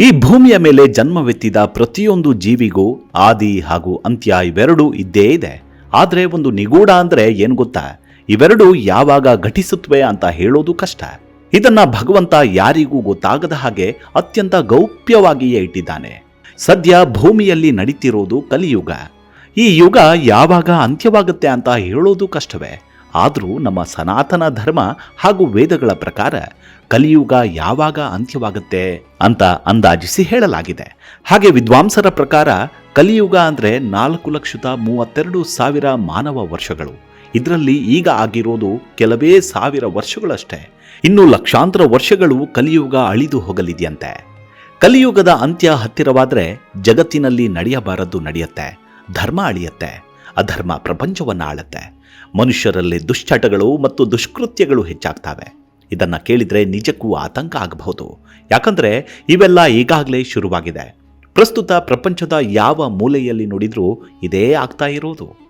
ಈ ಭೂಮಿಯ ಮೇಲೆ ಜನ್ಮವೆತ್ತಿದ ಪ್ರತಿಯೊಂದು ಜೀವಿಗೂ ಆದಿ ಹಾಗೂ ಅಂತ್ಯ ಇವೆರಡೂ ಇದ್ದೇ ಇದೆ. ಆದರೆ ಒಂದು ನಿಗೂಢ ಅಂದ್ರೆ ಏನು ಗೊತ್ತಾ? ಇವೆರಡು ಯಾವಾಗ ಘಟಿಸುತ್ತವೆ ಅಂತ ಹೇಳೋದು ಕಷ್ಟ. ಇದನ್ನ ಭಗವಂತ ಯಾರಿಗೂ ಗೊತ್ತಾಗದ ಹಾಗೆ ಅತ್ಯಂತ ಗೌಪ್ಯವಾಗಿಯೇ ಇಟ್ಟಿದ್ದಾನೆ. ಸದ್ಯ ಭೂಮಿಯಲ್ಲಿ ನಡೀತಿರೋದು ಕಲಿಯುಗ. ಈ ಯುಗ ಯಾವಾಗ ಅಂತ್ಯವಾಗುತ್ತೆ ಅಂತ ಹೇಳೋದು ಕಷ್ಟವೇ. ಆದರೂ ನಮ್ಮ ಸನಾತನ ಧರ್ಮ ಹಾಗೂ ವೇದಗಳ ಪ್ರಕಾರ ಕಲಿಯುಗ ಯಾವಾಗ ಅಂತ್ಯವಾಗುತ್ತೆ ಅಂತ ಅಂದಾಜಿಸಿ ಹೇಳಲಾಗಿದೆ. ಹಾಗೆ ವಿದ್ವಾಂಸರ ಪ್ರಕಾರ ಕಲಿಯುಗ ಅಂದ್ರೆ ನಾಲ್ಕು ಲಕ್ಷದ ಮೂವತ್ತೆರಡು ಸಾವಿರ ಮಾನವ ವರ್ಷಗಳು. ಇದರಲ್ಲಿ ಈಗ ಆಗಿರೋದು ಕೆಲವೇ ಸಾವಿರ ವರ್ಷಗಳಷ್ಟೇ. ಇನ್ನು ಲಕ್ಷಾಂತರ ವರ್ಷಗಳು ಕಲಿಯುಗ ಅಳಿದು ಹೋಗಲಿದೆಯಂತೆ. ಕಲಿಯುಗದ ಅಂತ್ಯ ಹತ್ತಿರವಾದ್ರೆ ಜಗತ್ತಿನಲ್ಲಿ ನಡೆಯಬಾರದ್ದು ನಡೆಯುತ್ತೆ, ಧರ್ಮ ಅಳಿಯತ್ತೆ. ಅಧರ್ಮ ಪ್ರಪಂಚವನ್ನು ಆಳುತ್ತೆ ಮನುಷ್ಯರಲ್ಲಿ ದುಶ್ಚಟಗಳು ಮತ್ತು ದುಷ್ಕೃತ್ಯಗಳು ಹೆಚ್ಚಾಗ್ತವೆ. ಇದನ್ನು ಕೇಳಿದರೆ ನಿಜಕ್ಕೂ ಆತಂಕ ಆಗಬಹುದು. ಯಾಕಂದರೆ ಇವೆಲ್ಲ ಈಗಾಗಲೇ ಶುರುವಾಗಿದೆ. ಪ್ರಸ್ತುತ ಪ್ರಪಂಚದ ಯಾವ ಮೂಲೆಯಲ್ಲಿ ನೋಡಿದರೂ ಇದೇ ಆಗ್ತಾ ಇರೋದು.